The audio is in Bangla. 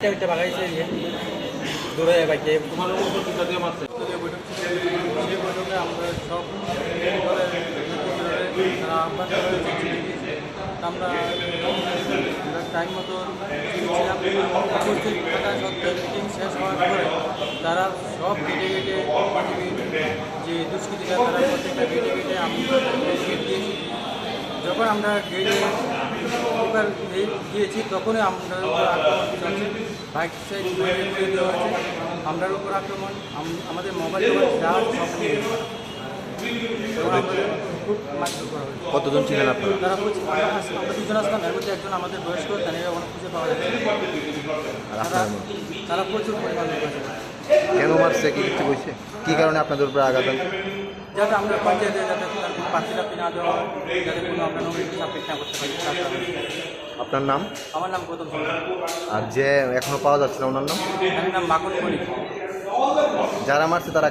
একটা বাগাইছে দূরে বাইকে। তোমার বৈঠকে আমরা সব টাইম মতো মিটিং শেষ হওয়ার পরে তারা সব কেটে কেটে যে দুষ্কৃতিটা তারা প্রত্যেকটা কেটে কেটে আমরা যখন আমরা গেটে এবার গিয়েছি তখনই আমরা উপর আক্রমণ চালাচ্ছে বাইক সাইড করে দেওয়া আমরার উপর আক্রমণ আমাদের মোবাইল যা সব খুব করা হয়েছে। কতজন ছিলেন আপনারা? তারা বলছে আমরা আস- আমরা দুজন আসলাম এর মধ্যে একজন আমাদের বয়স্ক তাদের অনেক খুঁজে পাওয়া যাচ্ছে। তারা তারা প্রচুর পরিমাণ কেন মারছে কি কিছু কি কারণে আপনাদের উপরে আঘাত যাতে আমরা পঞ্চায়েতে যাতে টাপি না দেওয়া হয় যাতে কোনো আমরা না করতে পারি। আপনার নাম? আমার নাম গৌতম আর যে এখনও পাওয়া যাচ্ছে না ওনার নাম? নাম যারা মারছে তারা